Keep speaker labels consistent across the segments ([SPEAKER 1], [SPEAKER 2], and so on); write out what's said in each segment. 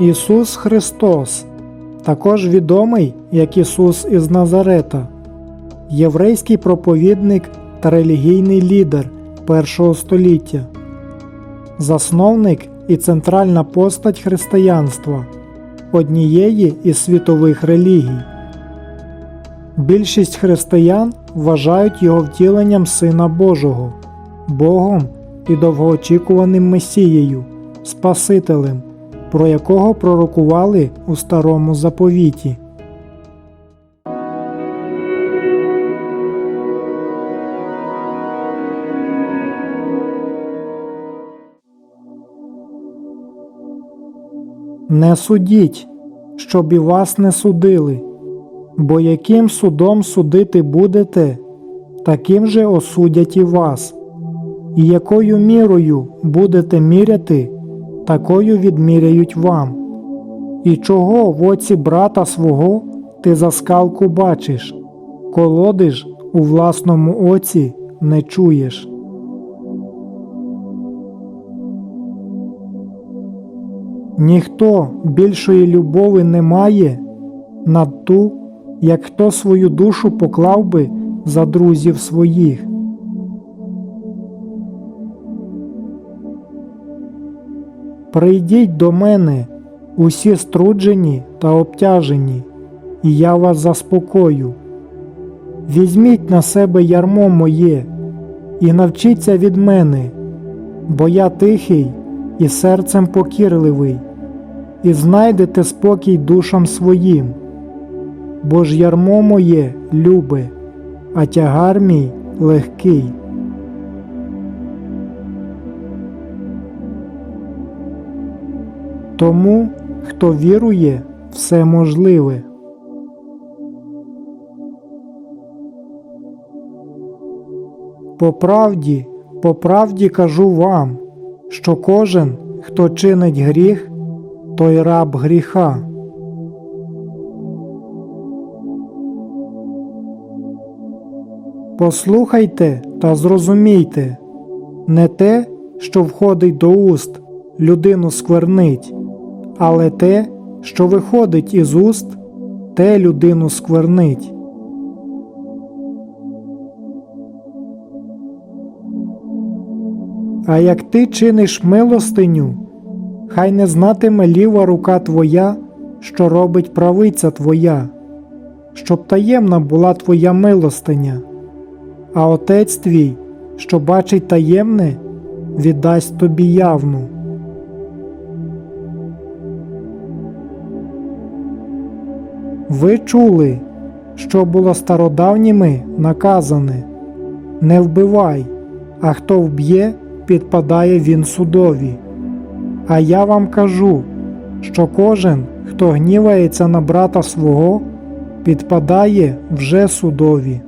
[SPEAKER 1] Ісус Христос, також відомий як Ісус із Назарета, єврейський проповідник та релігійний лідер першого століття, засновник і центральна постать християнства, однієї із світових релігій. Більшість християн вважають його втіленням Сина Божого, Богом і довгоочікуваним Месією, Спасителем, про якого пророкували у старому заповіті. Не судіть, щоб і вас не судили, бо яким судом судити будете, таким же осудять і вас, і якою мірою будете міряти, такою відміряють вам. І чого в оці брата свого ти за скалку бачиш, колоди ж у власному оці не чуєш. Ніхто більшої любови не має над ту, як хто свою душу поклав би за друзів своїх. Прийдіть до мене, усі струджені та обтяжені, і я вас заспокою. Візьміть на себе ярмо моє і навчіться від мене, бо я тихий і серцем покірливий, і знайдете спокій душам своїм, бо ж ярмо моє любе, а тягар мій легкий. Тому, хто вірує, все можливе. По правді, по правді кажу вам, що кожен, хто чинить гріх, той раб гріха. Послухайте та зрозумійте не те, що входить до уст, людину сквернить, але те, що виходить із уст, те людину сквернить. А як ти чиниш милостиню, хай не знатиме ліва рука твоя, що робить правиця твоя, щоб таємна була твоя милостиня, а отець твій, що бачить таємне, віддасть тобі явну. Ви чули, що було стародавніми наказане Не вбивай, а хто вб'є, підпадає він судові. А я вам кажу, що кожен, хто гнівається на брата свого, підпадає вже судові.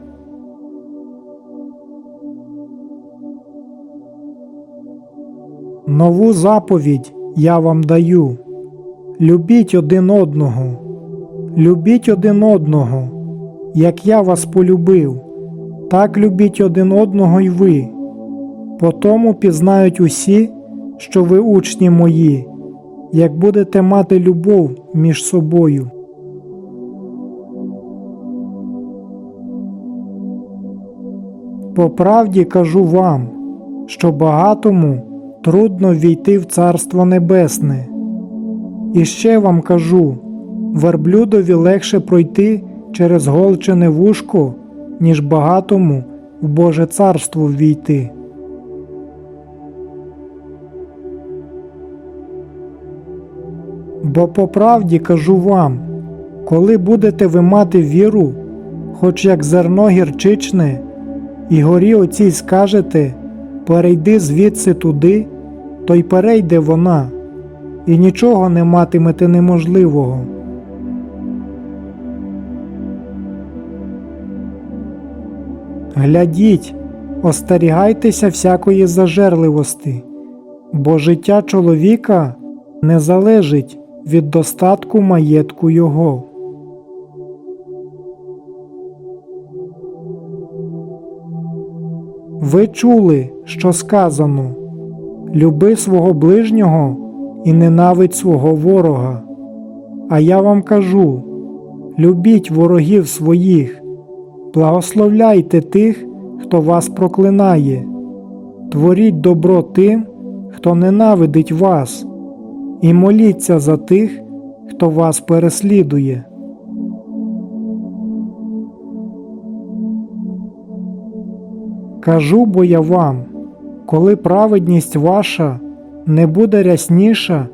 [SPEAKER 1] Нову заповідь я вам даю. Любіть один одного, любіть один одного, як я вас полюбив, так любіть один одного й ви. По тому пізнають усі, що ви учні мої, як будете мати любов між собою. По правді кажу вам, що багатому трудно війти в Царство Небесне. І ще вам кажу верблюдові легше пройти через голчене вушко, ніж багатому в Боже царство ввійти. Бо по правді кажу вам, коли будете ви мати віру, хоч як зерно гірчичне, і горі оцій скажете перейди звідси туди, то й перейде вона, і нічого не матимете неможливого. Глядіть, остерігайтеся всякої зажерливості, бо життя чоловіка не залежить від достатку маєтку його. Ви чули, що сказано Люби свого ближнього і ненавидь свого ворога. А я вам кажу: любіть ворогів своїх, благословляйте тих, хто вас проклинає, творіть добро тим, хто ненавидить вас, і моліться за тих, хто вас переслідує. Кажу бо я вам, коли праведність ваша не буде рясніша,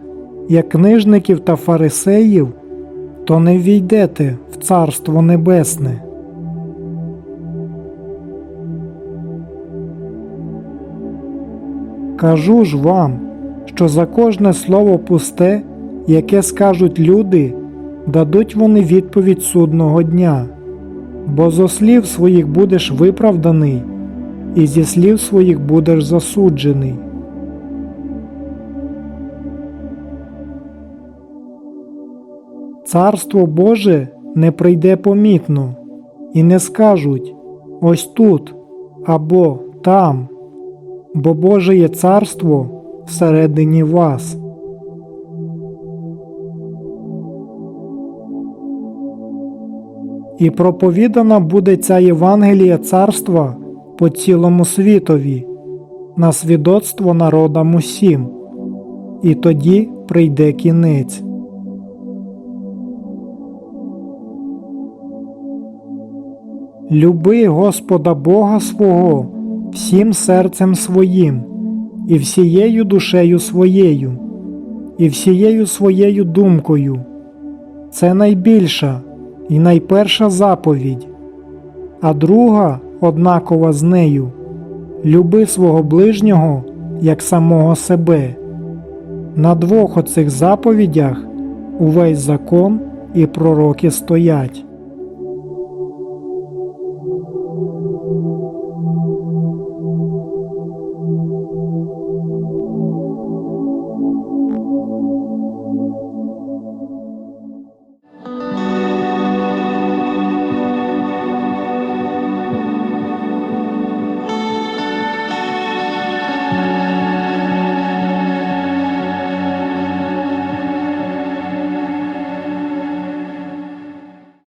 [SPEAKER 1] як книжників та фарисеїв, то не війдете в Царство Небесне. Кажу ж вам, що за кожне слово пусте, яке скажуть люди, дадуть вони відповідь судного дня, бо зо слів своїх будеш виправданий, і зі слів своїх будеш засуджений. Царство Боже не прийде помітно, і не скажуть ось тут або там, бо Боже є царство всередині вас. І проповідана буде ця Євангелія царства по цілому світові, на свідоцтво народам усім, і тоді прийде кінець. Люби Господа Бога свого всім серцем своїм, і всією душею своєю, і всією своєю думкою. Це найбільша і найперша заповідь, а друга однакова з нею люби свого ближнього як самого себе. На двох оцих заповідях увесь закон і пророки стоять.